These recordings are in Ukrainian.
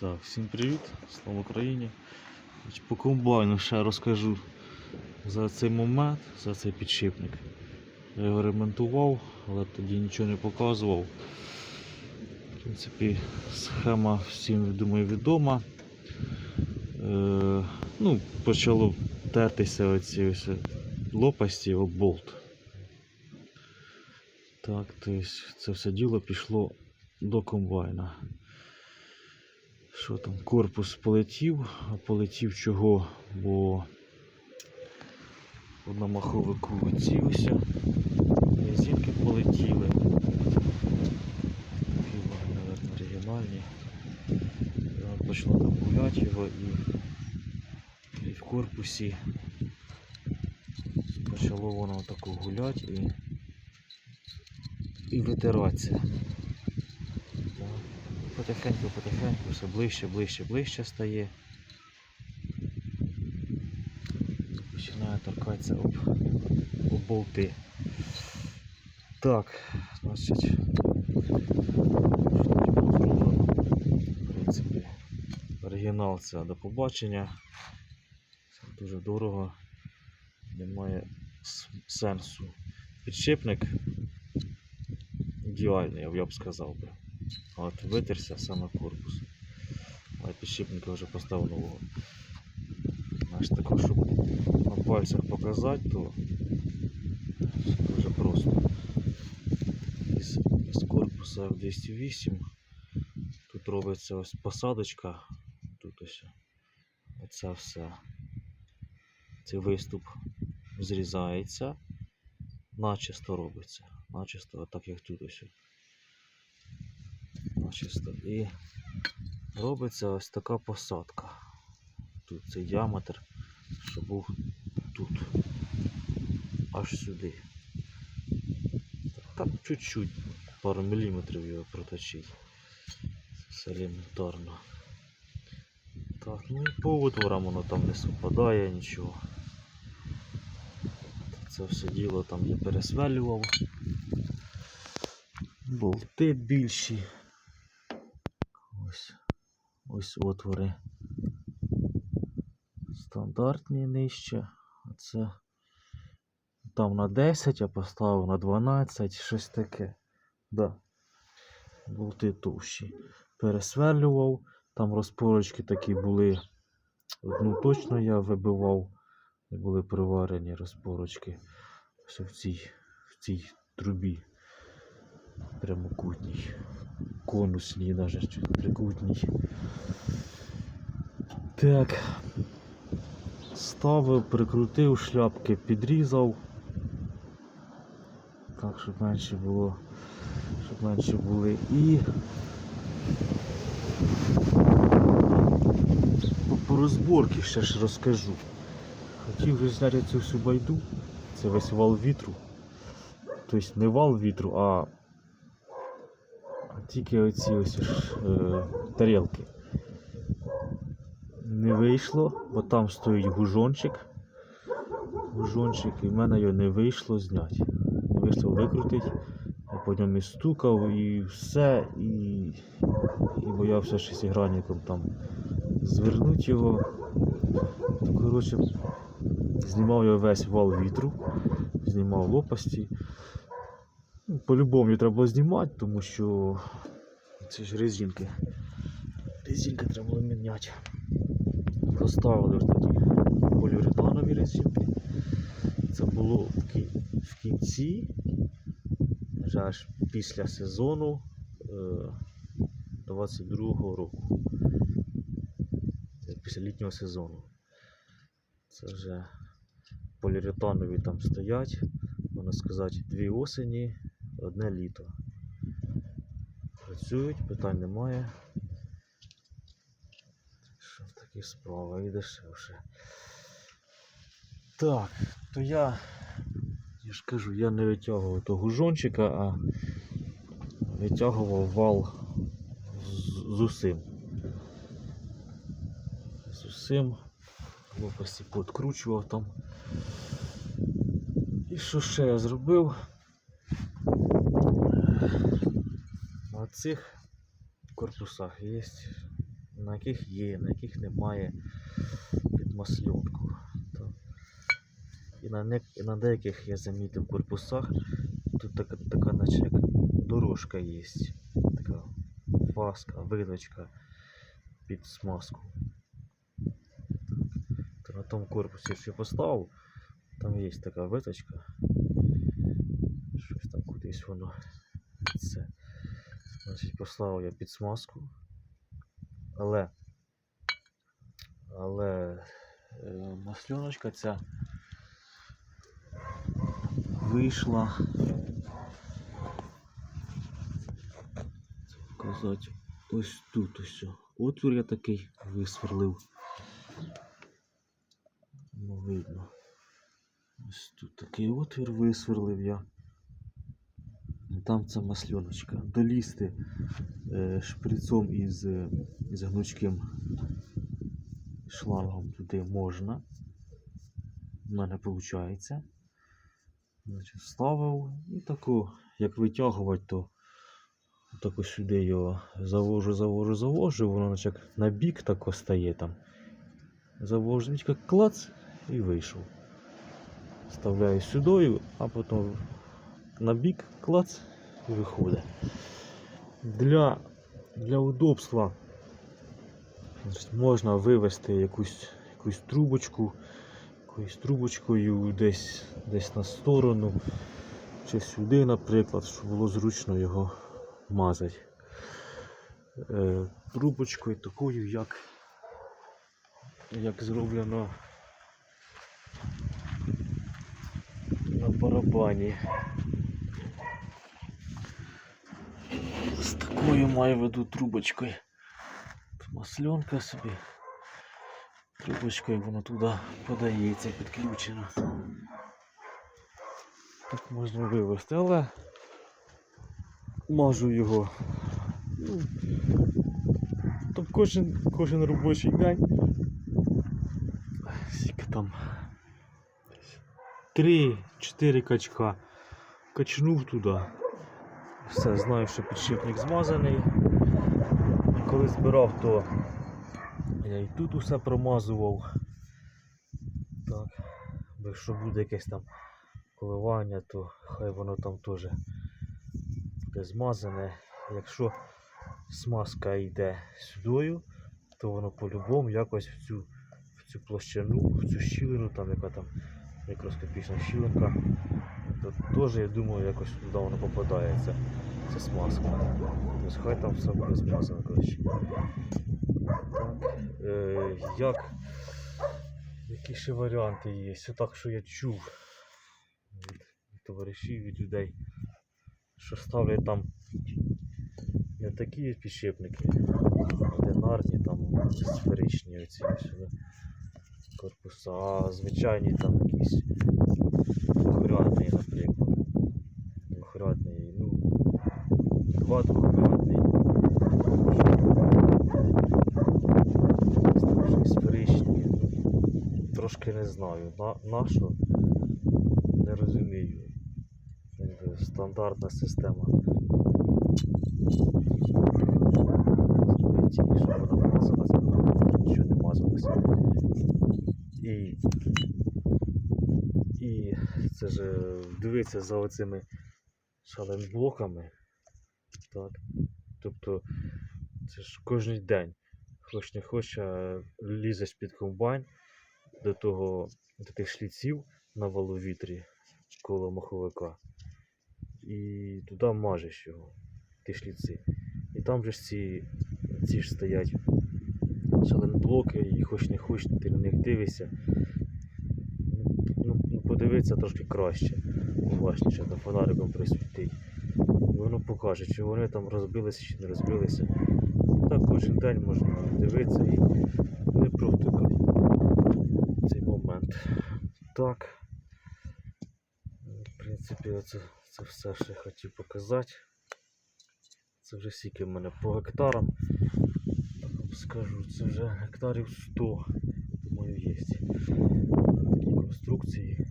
Так, всім привіт, слава Україні. По комбайну ще розкажу за цей момент, за цей підшипник. Я його ремонтував, але тоді нічого не показував. В принципі, схема всім думаю відома. Е, ну, почало тертися оці ось лопасті об болт. Так, тобто це все діло пішло до комбайна. Що там, корпус полетів, а полетів чого, бо на маховику вицівся, резинки полетіли. Такі вони, мабуть, оригінальні. Там гуляти його і, і в корпусі почало воно таку гуляти і, і витиратися. Потихеньку, потихеньку, все ближче, ближче, ближче стає. Починає торкатися об, об болти. Так, значить? В принципі, оригінал це до побачення. Це дуже дорого. Немає сенсу. Підшипник ідеальний, я б сказав би. От витерся саме корпус. А підшипника вже поставив нового. Знаєш, такого, щоб на пальцях показати, то дуже просто. Із, із корпуса F208 тут робиться ось посадочка. Тут ось оце все. Цей виступ зрізається, начисто робиться. Начисто, отак як тут ось начисто. І робиться ось така посадка. Тут цей діаметр, що був тут. Аж сюди. Там чуть-чуть, пару міліметрів його проточить. Це елементарно. Так, ну і по отворам воно там не совпадає нічого. Це все діло там я пересвелював. Болти більші. Ось, отвори. Стандартні нижче. Оце там на 10, я поставив на 12, щось таке. Да. Болти товщі. Пересверлював. Там розпорочки такі були. Одну точно я вибивав. Були приварені розпорочки. Ось в цій, в цій трубі прямокутній конусній, навіть чи трикутній. Так. Ставив, прикрутив, шляпки підрізав. Так, щоб менше було, щоб менше були. І по, розборці ще ж розкажу. Хотів вже зняти цю всю байду. Це весь вал вітру. Тобто не вал вітру, а тільки оці ось е, тарілки. Не вийшло, бо там стоїть гужончик. Гужончик, і в мене його не вийшло зняти. Не вийшло викрутити. Я по ньому і стукав і все, і, і боявся шестигранником там звернути його. То, коротше, знімав я весь вал вітру, знімав лопасті. По-любому треба було знімати, тому що це ж резинки. Резинки треба було міняти. Поставили ось такі поліуретанові резинки. Це було в кі- в кінці, вже аж після сезону е, 22-го року. Це після літнього сезону. Це вже поліуретанові там стоять, можна сказати, дві осені, одне літо. Працюють, питань немає. Що такі справи і дешевше. Так, то я, я ж кажу, я не витягував того гужончика, а витягував вал з, усим. З усим. Лопасті подкручував там. І що ще я зробив? Цих корпусах є на яких є, на яких немає підмасльонку. І на, не, і на деяких я замітив корпусах, тут така, така наче як дорожка є. Така фаска, виточка під смазку. То на тому корпусі, що я поставив, там є така виточка. Щось там кудись воно. Це. Значить, поставив я під смазку. Але. Але е, масльоночка ця вийшла. Це показати ось тут ось. Отвір я такий висверлив. Ну, видно. Ось тут такий отвір висверлив я. Там ця масльоночка. Долізти е, шприцом із, із гнучким шлангом туди можна. У мене виходить. Значить, вставив і таку, як витягувати, то тако сюди його завожу, завожу, завожу, воно наче на бік тако стає там. Завожу, як клац і вийшов. Вставляю сюди, а потім на бік клац і виходить. Для, для удобства можна вивести якусь, якусь трубочку, якоюсь трубочкою десь, десь на сторону, чи сюди, наприклад, щоб було зручно його мазати. Е, трубочкою такою, як, як зроблено на барабані. З такою маю в виду трубочкою. Масленка собі. Трубочкою воно туди подається, підключено. Так можна вивести, але мажу його. Тобто кожен, кожен робочий день. Скільки там. 3-4 качка. Качнув туди. Все, знаю, що підшипник змазаний. І коли збирав, то я і тут усе промазував. Так. Якщо буде якесь там коливання, то хай воно там теж буде змазане. Якщо смазка йде сюдою, то воно по-любому якось в цю, в цю площину, в цю щілину, там яка там мікроскопічна щілинка, теж, я думаю, якось туди воно попадається. Це смазка. Тобто хай там все буде змазано, коротше. Так. Е, як? Які ще варіанти є? Все так, що я чув від, від товаришів, від людей, що ставлять там не такі підшипники, одинарні, там сферичні оці корпуса, а звичайні там якісь двохрядний, наприклад. Двохрядний, ну, два двохрядний. Якісь там щось сферичні. Трошки не знаю. На, на що? Не розумію. Стандартна система. Щоб вона мазалася, нічого не мазалося. І, і це ж е, дивиться за оцими шаленблоками. Так. Тобто це ж кожен день. Хоч не хоч, а лізеш під комбайн до того до тих шліців на валовітрі коло маховика. І туди мажеш його, ті шліци. І там же ж ці, ці ж стоять шаленблоки, і хоч не хоч, ти на них дивишся. Ну, ну, подивитися трошки краще, уважніше, та фонариком присвітить. І воно покаже, чи вони там розбилися чи не розбилися. І так кожен день можна дивитися і не момент. Так. В принципі, це, це все, що я хотів показати. Це вже скільки в мене по гектарам. Скажу, це вже гектарів 100, думаю, є. Такі конструкції.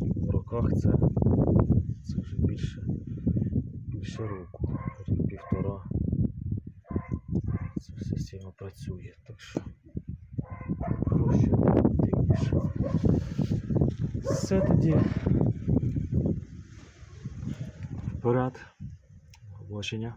В роках це, це вже більше, більше року, рік півтора. Це система працює. Так що Все тоді. Вперед. Побачення.